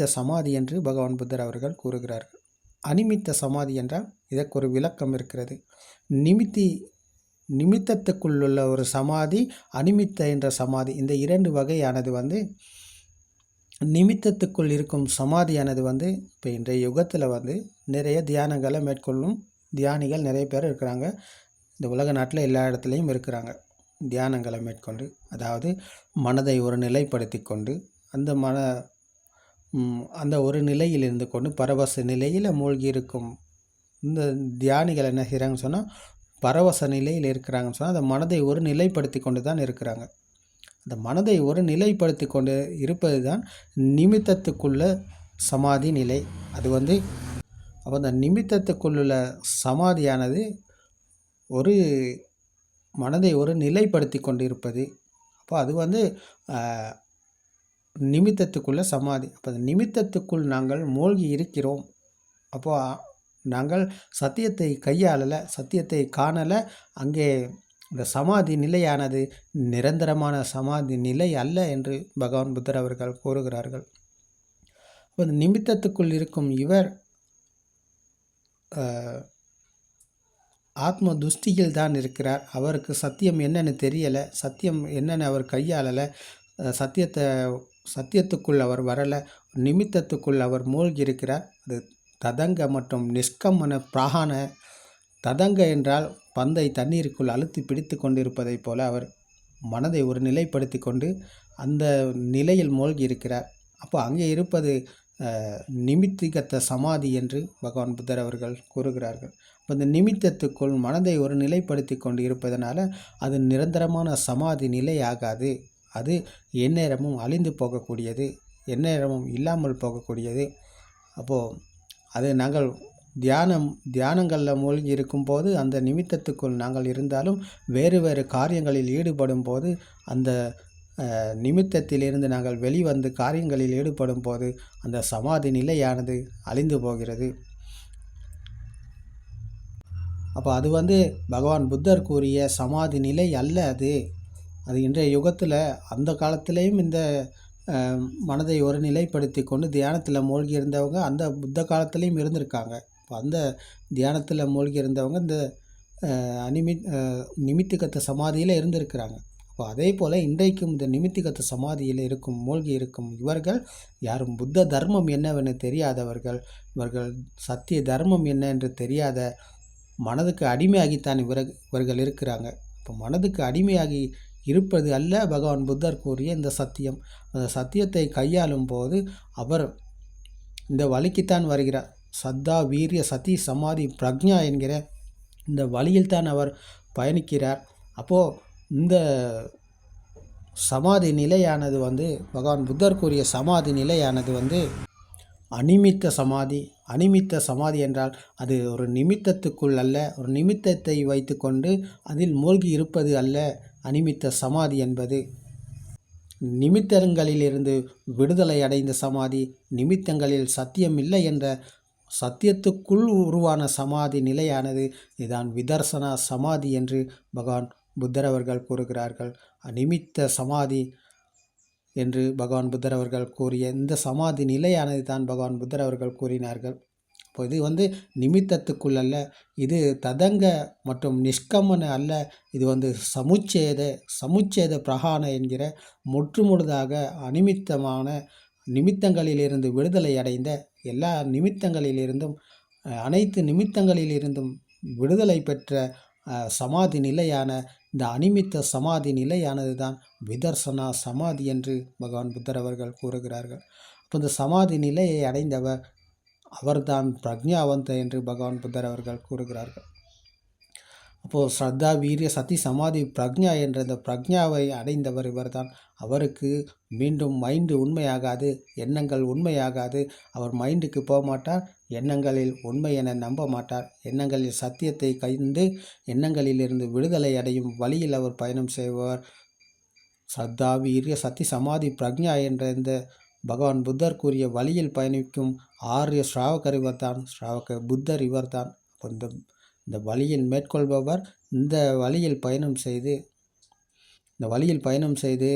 அனிமித்த சமாதி என்று பகவான் புத்தர் அவர்கள் கூறுகிறார்கள். அனிமித்த சமாதி என்றால் இதற்கு ஒரு விளக்கம் இருக்கிறது. நிமித்தி நிமித்தத்துக்குள்ளுள்ள ஒரு சமாதி அனிமித்த என்ற சமாதி இந்த இரண்டு வகையானது வந்து நிமித்தத்துக்குள் இருக்கும் சமாதியானது வந்து இப்போ இன்றைய யுகத்தில் வந்து நிறைய தியானங்களை மேற்கொள்ளும் தியானிகள் நிறைய பேர் இருக்கிறாங்க. இந்த உலக நாட்டில் எல்லா இடத்துலையும் இருக்கிறாங்க. தியானங்களை மேற்கொண்டு அதாவது மனதை ஒரு நிலைப்படுத்தி கொண்டு அந்த மன அந்த ஒரு நிலையில் இருந்து கொண்டு பரவச நிலையில் மூழ்கி இருக்கும் இந்த தியானிகள் என்ன செய்கிறாங்கன்னு சொன்னால் பரவச நிலையில் இருக்கிறாங்கன்னு சொன்னால் அந்த மனதை ஒரு நிலைப்படுத்தி கொண்டு தான் இருக்கிறாங்க. அந்த மனதை ஒரு நிலைப்படுத்தி கொண்டு இருப்பது தான் நிமித்தத்துக்குள்ள சமாதி நிலை. அது வந்து அப்போ அந்த நிமித்தத்துக்குள்ள சமாதியானது ஒரு மனதை ஒரு நிலைப்படுத்தி கொண்டு இருப்பது அப்போ அது வந்து நிமித்தத்துக்குள்ள சமாதி. அப்போ அந்த நிமித்தத்துக்குள் நாங்கள் மூழ்கி இருக்கிறோம். அப்போ நாங்கள் சத்தியத்தை கையாளலை சத்தியத்தை காணலை அங்கே இந்த சமாதி நிலையானது நிரந்தரமான சமாதி நிலை அல்ல என்று பகவான் புத்தர் அவர்கள் கூறுகிறார்கள். அப்போ இந்த நிமித்தத்துக்குள் இருக்கும் இவர் ஆத்ம துஷ்டியில் தான் இருக்கிறார். அவருக்கு சத்தியம் என்னன்னு தெரியலை. சத்தியம் என்னன்னு அவர் கையாளலை. சத்தியத்தை சத்தியத்துக்குள் அவர் வரலை நிமித்தத்துக்குள் அவர் மூழ்கி இருக்கிறார் அது ததங்க மற்றும் நிஷ்கம்மன பிராகான ததங்க என்றால் பந்தை தண்ணீருக்குள் அழுத்தி பிடித்து கொண்டிருப்பதைப் போல அவர் மனதை ஒரு நிலைப்படுத்தி கொண்டு அந்த நிலையில் மூழ்கி இருக்கிறார் அப்போ அங்கே இருப்பது நிமித்திகத்த சமாதி என்று பகவான் புத்தர் அவர்கள் கூறுகிறார்கள். அப்போ இந்த நிமித்தத்துக்குள் மனதை ஒரு நிலைப்படுத்தி கொண்டு இருப்பதனால அது நிரந்தரமான சமாதி நிலை ஆகாது. அது எந்நேரமும் அழிந்து போகக்கூடியது எந்நேரமும் இல்லாமல் போகக்கூடியது. அப்போது அது நாங்கள் தியானம் தியானங்களில் மூழ்கி இருக்கும்போது அந்த நிமித்தத்துக்குள் நாங்கள் இருந்தாலும் வேறு வேறு காரியங்களில் ஈடுபடும் போது அந்த நிமித்தத்திலிருந்து நாங்கள் வெளிவந்து காரியங்களில் ஈடுபடும் போது அந்த சமாதி நிலையானது அழிந்து போகிறது. அப்போ அது வந்து பகவான் புத்தர் கூறிய சமாதி நிலை அல்ல அது. அது இன்றைய யுகத்தில் அந்த காலத்திலையும் இந்த மனதை ஒரு நிலைப்படுத்தி கொண்டு தியானத்தில் மூழ்கி இருந்தவங்க அந்த புத்த காலத்திலையும் இருந்திருக்காங்க. இப்போ அந்த தியானத்தில் மூழ்கி இருந்தவங்க இந்த அனிமி நிமித்திகத்த சமாதியில் இருந்திருக்கிறாங்க. அப்போ அதே போல் இன்றைக்கும் இந்த நிமித்திகத்த சமாதியில் இருக்கும் மூழ்கி இருக்கும் இவர்கள் யாரும் புத்த தர்மம் என்னவென்று தெரியாதவர்கள் இவர்கள் சத்திய தர்மம் என்ன என்று தெரியாத மனதுக்கு அடிமையாகித்தான் இவர் இவர்கள் இருக்கிறாங்க. இப்போ மனதுக்கு அடிமையாகி இருப்பது அல்ல. பகவான் புத்தர் கூறிய இந்த சத்தியம். அந்த சத்தியத்தை கையாளும் போது அவர் இந்த வழிக்குத்தான் வருகிறார். சத்தா வீரிய சதி சமாதி பிரக்ஞா என்கிற இந்த வழியில் தான் அவர் பயணிக்கிறார். அப்போது இந்த சமாதி நிலையானது வந்து பகவான் புத்தர் கூறிய சமாதி நிலையானது வந்து அனிமித்த சமாதி. அனிமித்த சமாதி என்றால் அது ஒரு நிமித்தத்துக்குள் அல்ல. ஒரு நிமித்தத்தை வைத்துக்கொண்டு அதில் மூழ்கி இருப்பது அல்ல. அனிமித்த சமாதி என்பது. நிமித்தங்களிலிருந்து விடுதலை அடைந்த சமாதி நிமித்தங்களில் சத்தியம் இல்லை என்ற சத்தியத்துக்குள் உருவான சமாதி நிலையானது இதான் விதர்சனா சமாதி என்று பகவான் புத்தர் அவர்கள் கூறுகிறார்கள். அநிமித்த சமாதி என்று பகவான் புத்தர் அவர்கள் கூறிய இந்த சமாதி நிலையானது தான் பகவான் புத்தர் அவர்கள் கூறினார்கள். அப்போ இது வந்து நிமித்தத்துக்குள் அல்ல இது ததங்க மற்றும் நிஷ்கமன அல்ல. இது வந்து சமுச்சேத சமுச்சேத பிரகான என்கிற முற்றுமுழுதாக அனிமித்தமான நிமித்தங்களிலிருந்து விடுதலை அடைந்த எல்லா நிமித்தங்களிலிருந்தும் அனைத்து நிமித்தங்களிலிருந்தும் விடுதலை பெற்ற சமாதி நிலையான இந்த அனிமித்த சமாதி நிலையானது தான் விதர்சனா சமாதி என்று பகவான் புத்தர் அவர்கள் கூறுகிறார்கள். அப்போ இந்த சமாதி நிலையை அடைந்தவர் அவர்தான் பிரக்ஞாவந்த என்று பகவான் புத்தர் அவர்கள் கூறுகிறார்கள். அப்போது ஸ்ரத்தா வீரிய சதி சமாதி பிரக்ஞா என்ற இந்த பிரக்ஞாவை அடைந்தவர் இவர்தான். அவருக்கு மீண்டும் மைண்டு உண்மையாகாது எண்ணங்கள் உண்மையாகாது. அவர் மைண்டுக்கு போக மாட்டார் எண்ணங்களில் உண்மை என நம்ப மாட்டார். எண்ணங்களில் சத்தியத்தை கைந்து எண்ணங்களிலிருந்து விடுதலை அடையும் வழியில் அவர் பயணம் செய்வார். ஸ்ரத்தா வீரிய சதி சமாதி பிரக்ஞா என்ற இந்த பகவான் புத்தர் கூறிய வழியில் பயணிக்கும் ஆரிய ஸ்ராவகர் இவர்தான். ஸ்ராவக புத்தர் இவர்தான். அப்போ இந்த இந்த வழியில் மேற்கொள்பவர் இந்த வழியில் பயணம் செய்து இந்த வழியில் பயணம் செய்து